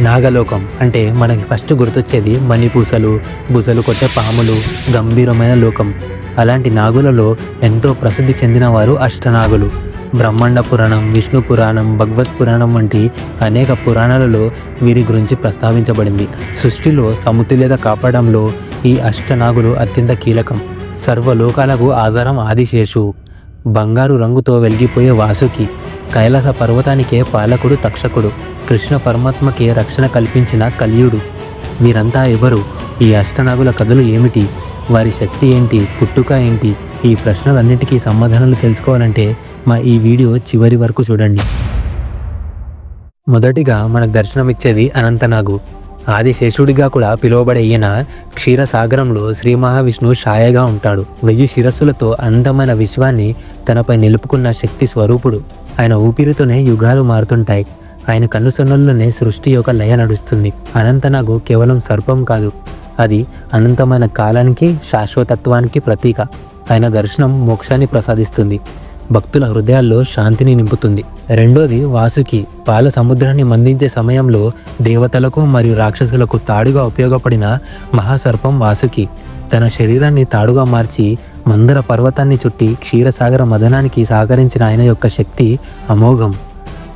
నాగలోకం అంటే మనకి ఫస్ట్ గుర్తొచ్చేది మణిపూసలు బుసలు కొట్టే పాములు గంభీరమైన లోకం. అలాంటి నాగులలో ఎంతో ప్రసిద్ధి చెందినవారు అష్టనాగులు. బ్రహ్మాండ పురాణం విష్ణు పురాణం భగవత్ పురాణం వంటి అనేక పురాణాలలో వీరి గురించి ప్రస్తావించబడింది. సృష్టిలో సమతుల్యత కాపాడంలో ఈ అష్టనాగులు అత్యంత కీలకం. సర్వలోకాలకు ఆధారం ఆదిశేషు. బంగారు రంగుతో వెలిగిపోయే వాసుకి. కైలాస పర్వతానికే పాలకుడు తక్షకుడు కృష్ణ పరమాత్మకి రక్షణ కల్పించిన కలియుడు. వీరంతా ఎవరు? ఈ అష్టనాగుల కథలు ఏమిటి? వారి శక్తి ఏంటి? పుట్టుక ఏంటి? ఈ ప్రశ్నలన్నిటికీ సమాధానాలు తెలుసుకోవాలంటే మా ఈ వీడియో చివరి వరకు చూడండి. మొదటిగా మనకు దర్శనమిచ్చేది అనంతనాగు. ఆదిశేషుడిగా కూడా పిలువబడే ఈయన క్షీరసాగరంలో శ్రీ మహావిష్ణువు ఛాయగా ఉంటాడు. వెయ్యి శిరస్సులతో అందమైన విశ్వాన్ని తనపై నిలుపుకున్న శక్తి స్వరూపుడు. ఆయన ఊపిరితోనే యుగాలు మారుతుంటాయి. ఆయన కన్నుసొన్నుల్లోనే సృష్టి యొక్క లయ నడుస్తుంది. అనంత నాకు కేవలం సర్పం కాదు. అది అనంతమైన కాలానికి శాశ్వతత్వానికి ప్రతీక. ఆయన దర్శనం మోక్షాన్ని ప్రసాదిస్తుంది. భక్తుల హృదయాల్లో శాంతిని నింపుతుంది. రెండోది వాసుకి పాల సముద్రాన్ని మందించే సమయంలో దేవతలకు మరియు రాక్షసులకు తాడుగా ఉపయోగపడిన మహాసర్పం వాసుకి. తన శరీరాన్ని తాడుగా మార్చి మందర పర్వతాన్ని చుట్టి క్షీరసాగర మదనానికి సహకరించిన ఆయన యొక్క శక్తి అమోఘం.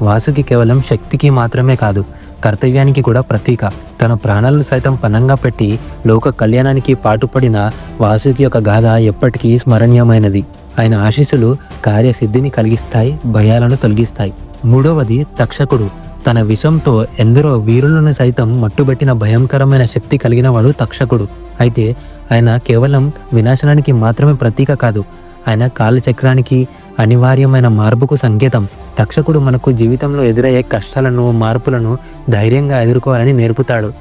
వాసుకి కేవలం శక్తికి మాత్రమే కాదు కర్తవ్యానికి కూడా ప్రతీక. తన ప్రాణాలను సైతం పనంగా పెట్టి లోక కళ్యాణానికి పాటుపడిన వాసుకి యొక్క గాథ ఎప్పటికీ స్మరణీయమైనది. ఆయన ఆశీస్సులు కార్యసిద్ధిని కలిగిస్తాయి భయాలను తొలగిస్తాయి. మూడవది తక్షకుడు. తన విషంతో ఎందరో వీరులను సైతం మట్టుబెట్టిన భయంకరమైన శక్తి కలిగిన వాడు తక్షకుడు. అయితే ఆయన కేవలం వినాశనానికి మాత్రమే ప్రతీక కాదు. ఆయన కాలచక్రానికి అనివార్యమైన మార్పుకు సంకేతం. తక్షకుడు మనకు జీవితంలో ఎదురయ్యే కష్టాలను మార్పులను ధైర్యంగా ఎదుర్కోవాలని నేర్పుతాడు.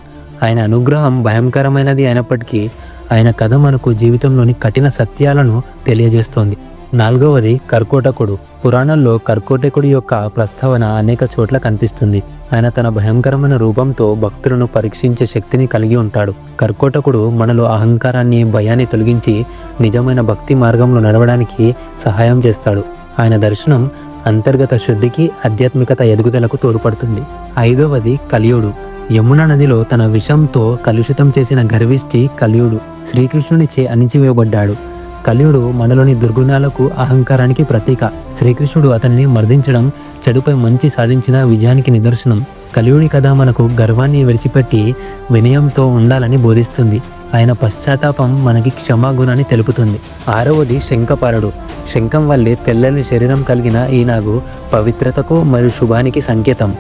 ఆయన అనుగ్రహం భయంకరమైనది అయినప్పటికీ ఆయన కథ మనకు జీవితంలోని కఠిన సత్యాలను తెలియజేస్తోంది. నాలుగవది కర్కోటకుడు. పురాణంలో కర్కోటకుడి యొక్క ప్రస్తావన అనేక చోట్ల కనిపిస్తుంది. ఆయన తన భయంకరమైన రూపంతో భక్తులను పరీక్షించే శక్తిని కలిగి ఉంటాడు. కర్కోటకుడు మనలో అహంకారాన్ని భయాన్ని తొలగించి నిజమైన భక్తి మార్గంలో నడవడానికి సహాయం చేస్తాడు. ఆయన దర్శనం అంతర్గత శుద్ధికి ఆధ్యాత్మికత ఎదుగుదలకు తోడ్పడుతుంది. ఐదవది కలియుడు. యమునా నదిలో తన విషంతో కలుషితం చేసిన గర్విష్టి కలియుడు. శ్రీకృష్ణునిచే అణిచివేయబడ్డాడు. కలియుడు మనలోని దుర్గుణాలకు అహంకారానికి ప్రతీక. శ్రీకృష్ణుడు అతనిని మర్దించడం చెడుపై మంచి సాధించిన విజయానికి నిదర్శనం. కలియుడి కథ మనకు గర్వాన్ని విడిచిపెట్టి వినయంతో ఉండాలని బోధిస్తుంది. ఆయన పశ్చాత్తాపం మనకి క్షమాగుణాన్ని తెలుపుతుంది. ఆరవది శంఖపారుడు. శంఖం వల్లే తెల్లని శరీరం కలిగిన ఈ నాగు పవిత్రతకు మరియు శుభానికి సంకేతం.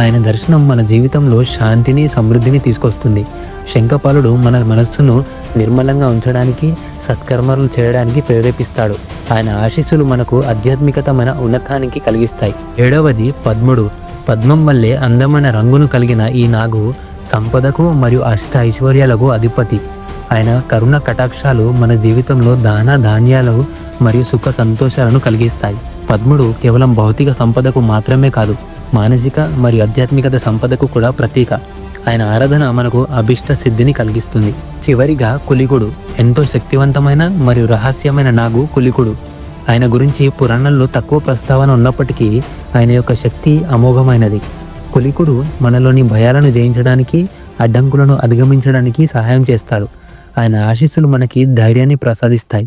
ఆయన దర్శనం మన జీవితంలో శాంతిని సమృద్ధిని తీసుకొస్తుంది. శంఖపాలుడు మన మనస్సును నిర్మలంగా ఉంచడానికి సత్కర్మలు చేయడానికి ప్రేరేపిస్తాడు. ఆయన ఆశీస్సులు మనకు ఆధ్యాత్మికత మన ఉన్నతానికి కలిగిస్తాయి. ఏడవది పద్ముడు. పద్మం వల్లే అందమైన రంగును కలిగిన ఈ నాగు సంపదకు మరియు అష్ట ఐశ్వర్యాలకు అధిపతి. ఆయన కరుణ కటాక్షాలు మన జీవితంలో దాన ధాన్యాలు మరియు సుఖ సంతోషాలను కలిగిస్తాయి. పద్ముడు కేవలం భౌతిక సంపదకు మాత్రమే కాదు మానసిక మరియు ఆధ్యాత్మికత సంపదకు కూడా ప్రతీక. ఆయన ఆరాధన మనకు అభిష్ట సిద్ధిని కలిగిస్తుంది. చివరిగా కులికుడు ఎంతో శక్తివంతమైన మరియు రహస్యమైన నాగు కులికుడు ఆయన గురించి పురాణంలో తక్కువ ప్రస్తావన ఉన్నప్పటికీ ఆయన యొక్క శక్తి అమోఘమైనది. కులికుడు మనలోని భయాలను జయించడానికి అడ్డంకులను అధిగమించడానికి సహాయం చేస్తాడు. ఆయన ఆశీస్సులు మనకి ధైర్యాన్ని ప్రసాదిస్తాయి.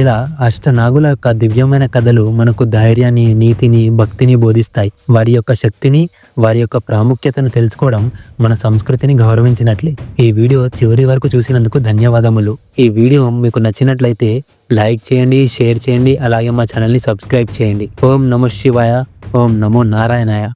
ఇలా అష్టనాగుల యొక్క దివ్యమైన కథలు మనకు ధైర్యాన్ని నీతిని భక్తిని బోధిస్తాయి. వారి యొక్క శక్తిని వారి యొక్క ప్రాముఖ్యతను తెలుసుకోవడం మన సంస్కృతిని గౌరవించినట్లే. ఈ వీడియో చివరి వరకు చూసినందుకు ధన్యవాదములు. ఈ వీడియో మీకు నచ్చినట్లయితే లైక్ చేయండి షేర్ చేయండి అలాగే మా ఛానల్ని సబ్స్క్రైబ్ చేయండి. ఓం నమో శివాయ ఓం నమో నారాయణాయ.